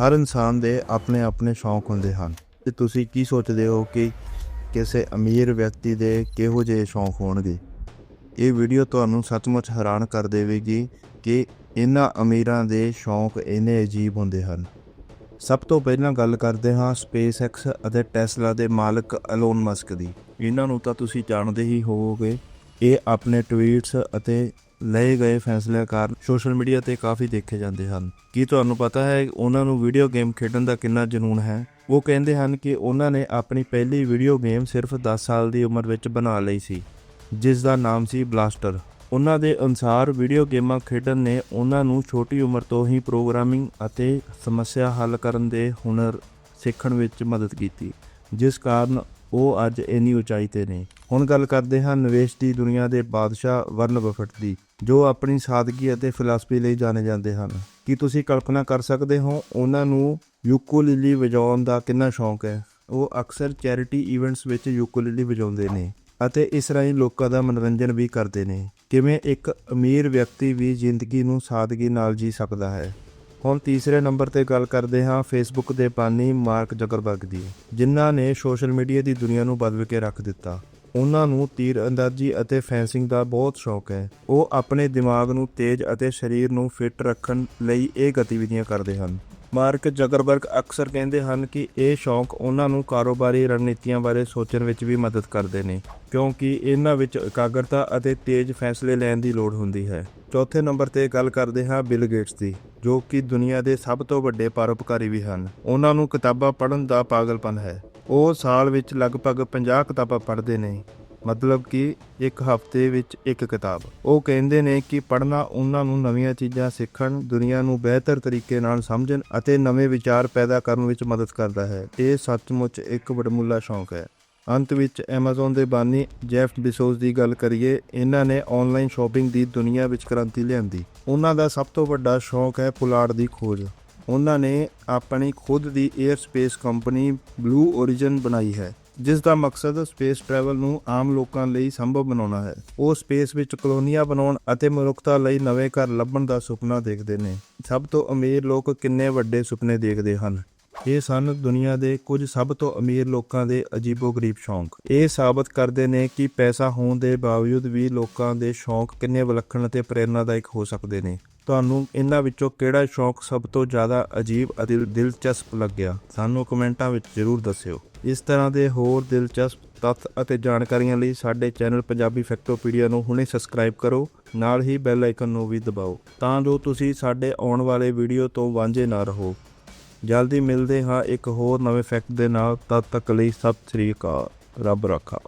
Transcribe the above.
ਹਰ ਇਨਸਾਨ ਦੇ ਆਪਣੇ ਆਪਣੇ ਸ਼ੌਂਕ ਹੁੰਦੇ ਹਨ। ਤੇ ਤੁਸੀਂ ਕੀ ਸੋਚਦੇ ਹੋ ਕਿ ਕਿਸੇ ਅਮੀਰ ਵਿਅਕਤੀ ਦੇ ਕਿਹੋ ਜਿਹੇ ਸ਼ੌਂਕ ਹੋਣਗੇ? ਇਹ ਵੀਡੀਓ ਤੁਹਾਨੂੰ ਸੱਚਮੁੱਚ ਹੈਰਾਨ ਕਰ ਦੇਵੇਗੀ ਕਿ ਇਹਨਾਂ ਅਮੀਰਾਂ ਦੇ ਸ਼ੌਂਕ ਇੰਨੇ ਅਜੀਬ ਹੁੰਦੇ ਹਨ। ਸਭ ਤੋਂ ਪਹਿਲਾਂ ਗੱਲ ਕਰਦੇ ਹਾਂ SpaceX ਅਤੇ ਟੈਸਲਾ ਦੇ ਮਾਲਕ ਐਲੋਨ ਮਸਕ ਦੀ। ਇਹਨਾਂ ਨੂੰ ਤਾਂ ਤੁਸੀਂ ਜਾਣਦੇ ਹੀ ਹੋਵੋਗੇ, ਇਹ ਆਪਣੇ ਟਵੀਟਸ ਅਤੇ ਲਏ ਗਏ ਫੈਸਲਿਆਂ ਕਾਰਨ ਸੋਸ਼ਲ ਮੀਡੀਆ ਤੇ ਕਾਫੀ ਦੇਖੇ ਜਾਂਦੇ ਹਨ। ਕੀ ਤੁਹਾਨੂੰ ਪਤਾ ਹੈ ਉਹਨਾਂ ਨੂੰ ਵੀਡੀਓ ਗੇਮ ਖੇਡਣ ਦਾ ਕਿੰਨਾ ਜਨੂਨ ਹੈ? ਉਹ ਕਹਿੰਦੇ ਹਨ ਕਿ ਉਹਨਾਂ ਨੇ ਆਪਣੀ ਪਹਿਲੀ ਵੀਡੀਓ ਗੇਮ ਸਿਰਫ 10 ਸਾਲ ਦੀ ਉਮਰ ਵਿੱਚ ਬਣਾ ਲਈ ਸੀ, ਜਿਸ ਦਾ ਨਾਮ ਸੀ ਬਲਾਸਟਰ। ਉਹਨਾਂ ਦੇ ਅਨੁਸਾਰ ਵੀਡੀਓ ਗੇਮਾਂ ਖੇਡਣ ਨੇ ਉਹਨਾਂ ਨੂੰ ਛੋਟੀ ਉਮਰ ਤੋਂ ਹੀ ਪ੍ਰੋਗਰਾਮਿੰਗ ਅਤੇ ਸਮੱਸਿਆ ਹੱਲ ਕਰਨ ਦੇ ਹੁਨਰ ਸਿੱਖਣ ਵਿੱਚ ਮਦਦ ਕੀਤੀ, ਜਿਸ ਕਾਰਨ ਉਹ ਅੱਜ ਇੰਨੀ ਉਚਾਈ ਤੇ ਨੇ। ਹੁਣ ਗੱਲ ਕਰਦੇ ਹਾਂ ਨਿਵੇਸ਼ ਦੀ ਦੁਨੀਆ ਦੇ ਬਾਦਸ਼ਾਹ ਵਰਨ ਬਫਟ ਦੀ, ਜੋ ਆਪਣੀ ਸਾਦਗੀ ਅਤੇ ਫਿਲਾਸਫੀ ਲਈ ਜਾਣੇ ਜਾਂਦੇ ਹਨ। ਕੀ ਤੁਸੀਂ ਕਲਪਨਾ ਕਰ ਸਕਦੇ ਹੋ ਉਹਨਾਂ ਨੂੰ ਯੂਕੂਲਿਲੀ ਵਜਾਉਣ ਦਾ ਕਿੰਨਾ ਸ਼ੌਂਕ ਹੈ? ਉਹ ਅਕਸਰ ਚੈਰਿਟੀ ਇਵੈਂਟਸ ਵਿੱਚ ਯੂਕੋਲਿਲੀ ਵਜਾਉਂਦੇ ਨੇ ਅਤੇ ਇਸ ਰਾਹੀਂ ਲੋਕਾਂ ਦਾ ਮਨੋਰੰਜਨ ਵੀ ਕਰਦੇ ਨੇ। ਕਿਵੇਂ ਇੱਕ ਅਮੀਰ ਵਿਅਕਤੀ ਵੀ ਜ਼ਿੰਦਗੀ ਨੂੰ ਸਾਦਗੀ ਨਾਲ ਜੀ ਸਕਦਾ ਹੈ? ਹੁਣ ਤੀਸਰੇ ਨੰਬਰ ਤੇ ਗੱਲ ਕਰਦੇ ਹਾਂ ਫੇਸਬੁੱਕ ਦੇ ਬਾਨੀ ਮਾਰਕ ਜ਼ਕਰਬਰਗ ਦੀ, ਜਿਨ੍ਹਾਂ ਨੇ ਸੋਸ਼ਲ ਮੀਡੀਆ ਦੀ ਦੁਨੀਆ ਨੂੰ ਬਦਲ ਕੇ ਰੱਖ ਦਿੱਤਾ। ਉਹਨਾਂ ਨੂੰ ਤੀਰ ਅੰਦਾਜ਼ੀ ਅਤੇ ਫੈਂਸਿੰਗ ਦਾ ਬਹੁਤ ਸ਼ੌਕ ਹੈ। ਉਹ ਆਪਣੇ ਦਿਮਾਗ ਨੂੰ ਤੇਜ਼ ਅਤੇ ਸਰੀਰ ਨੂੰ ਫਿੱਟ ਰੱਖਣ ਲਈ ਇਹ ਗਤੀਵਿਧੀਆਂ ਕਰਦੇ ਹਨ। ਮਾਰਕ ਜ਼ਕਰਬਰਗ ਅਕਸਰ ਕਹਿੰਦੇ ਹਨ ਕਿ ਇਹ ਸ਼ੌਂਕ ਉਹਨਾਂ ਨੂੰ ਕਾਰੋਬਾਰੀ ਰਣਨੀਤੀਆਂ ਬਾਰੇ ਸੋਚਣ ਵਿੱਚ ਵੀ ਮਦਦ ਕਰਦੇ ਨੇ, ਕਿਉਂਕਿ ਇਹਨਾਂ ਵਿੱਚ ਇਕਾਗਰਤਾ ਅਤੇ ਤੇਜ਼ ਫੈਸਲੇ ਲੈਣ ਦੀ ਲੋੜ ਹੁੰਦੀ ਹੈ। ਚੌਥੇ ਨੰਬਰ ਤੇ ਗੱਲ ਕਰਦੇ ਹਾਂ ਬਿਲ ਗੇਟਸ ਦੀ, ਜੋ ਕਿ ਦੁਨੀਆ ਦੇ ਸਭ ਤੋਂ ਵੱਡੇ ਪਰਉਪਕਾਰੀ ਵੀ ਹਨ। ਉਹਨਾਂ ਨੂੰ ਕਿਤਾਬਾਂ ਪੜ੍ਹਨ ਦਾ ਪਾਗਲਪਨ ਹੈ। ਉਹ ਸਾਲ ਵਿੱਚ ਲਗਭਗ 50 ਕਿਤਾਬਾਂ ਪੜ੍ਹਦੇ ਨੇ। ਮਤਲਬ ਕਿ ਇੱਕ ਹਫ਼ਤੇ ਵਿੱਚ ਇੱਕ ਕਿਤਾਬ। ਉਹ ਕਹਿੰਦੇ ਨੇ ਕਿ ਪੜ੍ਹਨਾ ਉਹਨਾਂ ਨੂੰ ਨਵੀਆਂ ਚੀਜ਼ਾਂ ਸਿੱਖਣ, ਦੁਨੀਆ ਨੂੰ ਬਿਹਤਰ ਤਰੀਕੇ ਨਾਲ ਸਮਝਣ ਅਤੇ ਨਵੇਂ ਵਿਚਾਰ ਪੈਦਾ ਕਰਨ ਵਿੱਚ ਮਦਦ ਕਰਦਾ ਹੈ। ਇਹ ਸੱਚਮੁੱਚ ਇੱਕ ਵਡਮੁੱਲਾ ਸ਼ੌਂਕ ਹੈ। ਅੰਤ ਵਿੱਚ Amazon ਦੇ ਬਾਨੀ ਜੈਫ ਬਿਸੋਸ ਦੀ ਗੱਲ ਕਰੀਏ, ਇਹਨਾਂ ਨੇ ਆਨਲਾਈਨ ਸ਼ਾਪਿੰਗ ਦੀ ਦੁਨੀਆ ਵਿੱਚ ਕ੍ਰਾਂਤੀ ਲਿਆਂਦੀ। ਉਹਨਾਂ ਦਾ ਸਭ ਤੋਂ ਵੱਡਾ ਸ਼ੌਂਕ ਹੈ ਪੁਲਾੜ ਦੀ ਖੋਜ। ਉਹਨਾਂ ਨੇ ਆਪਣੀ ਖੁਦ ਦੀ air space company Blue Origin ਬਣਾਈ ਹੈ ਜਿਸ ਦਾ ਮਕਸਦ ਸਪੇਸ ਟਰੈਵਲ ਨੂੰ ਆਮ ਲੋਕਾਂ ਲਈ ਸੰਭਵ ਬਣਾਉਣਾ ਹੈ। ਉਹ ਸਪੇਸ ਵਿੱਚ ਕਲੋਨੀਆਂ ਬਣਾਉਣ ਅਤੇ ਮਨੁੱਖਤਾ ਲਈ ਨਵੇਂ ਘਰ ਲੱਭਣ ਦਾ ਸੁਪਨਾ ਦੇਖਦੇ ਨੇ। ਸਭ ਤੋਂ ਅਮੀਰ ਲੋਕ ਕਿੰਨੇ ਵੱਡੇ ਸੁਪਨੇ ਦੇਖਦੇ ਹਨ? ਇਹ ਸਨ ਦੁਨੀਆ ਦੇ ਕੁਝ ਸਭ ਤੋਂ ਅਮੀਰ ਲੋਕਾਂ ਦੇ ਅਜੀਬੋ-ਗਰੀਬ ਸ਼ੌਂਕ। ਇਹ ਸਾਬਤ ਕਰਦੇ ਨੇ ਕਿ ਪੈਸਾ ਹੋਣ ਦੇ ਬਾਵਜੂਦ ਵੀ ਲੋਕਾਂ ਦੇ ਸ਼ੌਂਕ ਕਿੰਨੇ ਵਿਲੱਖਣ ਅਤੇ ਪ੍ਰੇਰਨਾਦਾਇਕ ਹੋ ਸਕਦੇ ਨੇ। ਤੁਹਾਨੂੰ ਇਹਨਾਂ ਵਿੱਚੋਂ ਕਿਹੜਾ ਸ਼ੌਂਕ ਸਭ ਤੋਂ ਜ਼ਿਆਦਾ ਅਜੀਬ ਅਤੇ ਦਿਲਚਸਪ ਲੱਗਿਆ? ਸਾਨੂੰ ਕਮੈਂਟਾਂ ਵਿੱਚ ਜ਼ਰੂਰ ਦੱਸਿਓ। ਇਸ ਤਰ੍ਹਾਂ ਦੇ ਹੋਰ ਦਿਲਚਸਪ ਤੱਥ ਅਤੇ ਜਾਣਕਾਰੀਆਂ ਲਈ ਸਾਡੇ ਚੈਨਲ ਪੰਜਾਬੀ ਫੈਕਟੋਪੀਡੀਆ ਨੂੰ ਹੁਣੇ ਸਬਸਕ੍ਰਾਈਬ ਕਰੋ, ਨਾਲ ਹੀ ਬੈਲ ਆਈਕਨ ਨੂੰ ਵੀ ਦਬਾਓ, ਤਾਂ ਜੋ ਤੁਸੀਂ ਸਾਡੇ ਆਉਣ ਵਾਲੇ ਵੀਡੀਓ ਤੋਂ ਵਾਂਝੇ ਨਾ ਰਹੋ। ਜਲਦੀ ਮਿਲਦੇ ਹਾਂ ਇੱਕ ਹੋਰ ਨਵੇਂ ਫੈਕਟ ਦੇ ਨਾਲ, ਤਦ ਤੱਕ ਲਈ ਸਤਿ ਸ੍ਰੀ ਅਕਾਲ, ਰੱਬ ਰਾਖਾ।